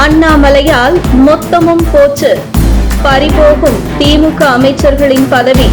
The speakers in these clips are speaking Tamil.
அண்ணாமலையால் மொத்தமும் போச்சு. பறிபோகும் திமுக அமைச்சர்களின் பதவி.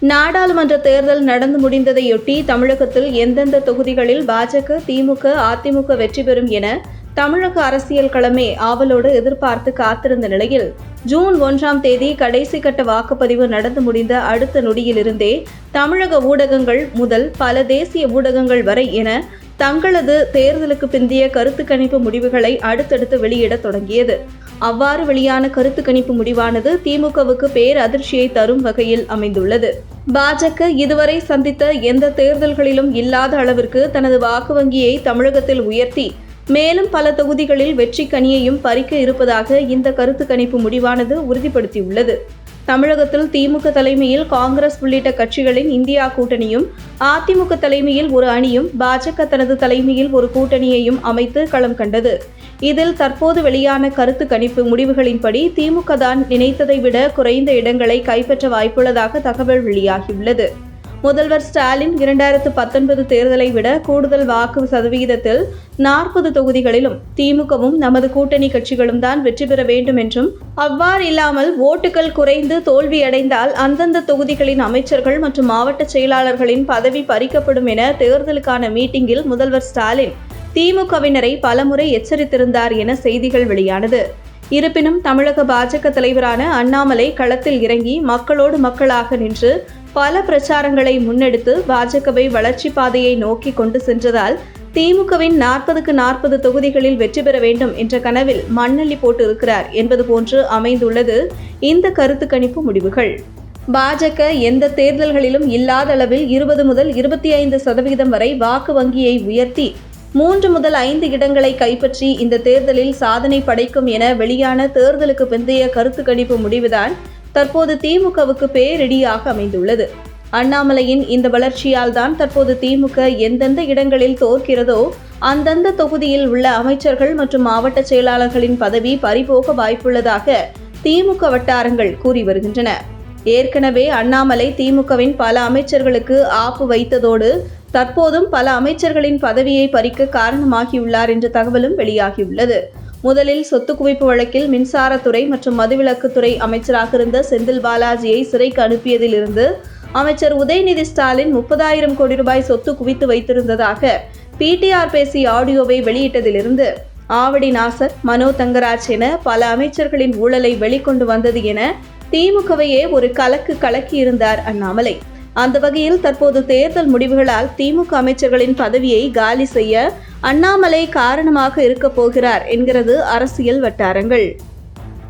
நாடாளுமன்ற தேர்தல் நடந்து முடிந்ததையொட்டி தமிழகத்தில் எந்தெந்த தொகுதிகளில் பாஜக திமுக அதிமுக வெற்றி பெறும் என தமிழக அரசியல் களமே ஆவலோடு எதிர்பார்த்து காத்திருந்த நிலையில் ஜூன் ஒன்றாம் தேதி கடைசி கட்ட வாக்குப்பதிவு நடந்து முடிந்த அடுத்த நொடியிலிருந்தே தமிழக ஊடகங்கள் முதல் பல தேசிய ஊடகங்கள் வரை என தங்களது தேர்தலுக்கு பிந்தைய கருத்து கணிப்பு முடிவுகளை அடுத்தடுத்து வெளியிட தொடங்கியது. அவ்வாறு வெளியான கருத்து கணிப்பு முடிவானது திமுகவுக்கு பேரதிர்ச்சியை தரும் வகையில் அமைந்துள்ளது. பாஜக இதுவரை சந்தித்த எந்த தேர்தல்களிலும் இல்லாத அளவிற்கு தனது வாக்கு வங்கியை தமிழகத்தில் உயர்த்தி மேலும் பல தொகுதிகளில் வெற்றி கனியையும் பறிக்க இருப்பதாக இந்த கருத்து கணிப்பு முடிவானது உறுதிப்படுத்தியுள்ளது. தமிழகத்தில் திமுக தலைமையில் காங்கிரஸ் உள்ளிட்ட கட்சிகளின் இந்தியா கூட்டணியும் அதிமுக தலைமையில் ஒரு அணியும் பாஜக தனது தலைமையில் ஒரு கூட்டணியையும் அமைத்து களம் கண்டது. இதில் தற்போது வெளியான கருத்து கணிப்பு முடிவுகளின்படி திமுக தான் நினைத்ததை விட குறைந்த இடங்களை கைப்பற்ற வாய்ப்புள்ளதாக தகவல் வெளியாகியுள்ளது. முதல்வர் ஸ்டாலின் இரண்டாயிரத்து பத்தொன்பது தேர்தலை விட கூடுதல் வாக்கு சதவிகிதத்தில் நாற்பது தொகுதிகளிலும் திமுகவும் நமது கூட்டணி கட்சிகளும் தான் வெற்றி பெற வேண்டும் என்றும் அவ்வாறு இல்லாமல் ஓட்டுகள் குறைந்து தோல்வியடைந்தால் அந்தந்த தொகுதிகளின் அமைச்சர்கள் மற்றும் மாவட்ட செயலாளர்களின் பதவி பறிக்கப்படும் என தேர்தலுக்கான மீட்டிங்கில் முதல்வர் ஸ்டாலின் திமுகவினரை பலமுறை எச்சரித்திருந்தார் என செய்திகள் வெளியானது. இருப்பினும் தமிழக பாஜக தலைவரான அண்ணாமலை களத்தில் இறங்கி மக்களோடு மக்களாக நின்று பல பிரச்சாரங்களை முன்னெடுத்து பாஜகவை வளர்ச்சி பாதையை நோக்கி கொண்டு சென்றதால் திமுகவின் நாற்பதுக்கு நாற்பது தொகுதிகளில் வெற்றி பெற வேண்டும் என்ற கனவில் மண்ணள்ளி போட்டு இருக்கிறார் என்பது போன்று அமைந்துள்ளது இந்த கருத்து கணிப்பு முடிவுகள். பாஜக எந்த தேர்தல்களிலும் இல்லாத அளவில் இருபது முதல் இருபத்தி ஐந்து சதவிகிதம் வரை வாக்கு வங்கியை உயர்த்தி மூன்று முதல் ஐந்து இடங்களை கைப்பற்றி இந்த தேர்தலில் சாதனை படைக்கும் என வெளியான தேர்தலுக்கு பிந்தைய கருத்து கணிப்பு முடிவுதான் தற்போது திமுகவுக்கு பேரிடியாக அமைந்துள்ளது. அண்ணாமலையின் இந்த வளர்ச்சியால் தான் தற்போது திமுக எந்தெந்த இடங்களில் தோற்கிறதோ அந்தந்த தொகுதியில் உள்ள அமைச்சர்கள் மற்றும் மாவட்ட செயலாளர்களின் பதவி பறிபோக வாய்ப்புள்ளதாக திமுக வட்டாரங்கள் கூறி வருகின்றன. ஏற்கனவே அண்ணாமலை திமுகவின் பல அமைச்சர்களுக்கு ஆப்பு வைத்ததோடு தற்போதும் பல அமைச்சர்களின் பதவியை பறிக்க காரணமாகியுள்ளார் என்ற தகவலும் வெளியாகியுள்ளது. முதலில் சொத்து குவிப்பு வழக்கில் மின்சாரத்துறை மற்றும் மதுவிலக்குத்துறை அமைச்சராக இருந்த செந்தில் பாலாஜியை சிறைக்கு அனுப்பியதிலிருந்து அமைச்சர் உதயநிதி ஸ்டாலின் முப்பதாயிரம் கோடி ரூபாய் சொத்து குவித்து வைத்திருந்ததாக பிடிஆர் பேசி ஆடியோவை வெளியிட்டதிலிருந்து ஆவடி நாசர் மனோ தங்கராஜ் என பல அமைச்சர்களின் ஊழலை வெளிக்கொண்டு வந்தது என திமுகவையே ஒரு கலக்கு கலக்கியிருந்தார் அண்ணாமலை. அந்த வகையில் தற்போது தேர்தல் முடிவுகளால் திமுக அமைச்சர்களின் பதவியை காலி செய்ய அண்ணாமலை காரணமாக இருக்கப் போகிறார் என்கிறது அரசியல் வட்டாரங்கள்.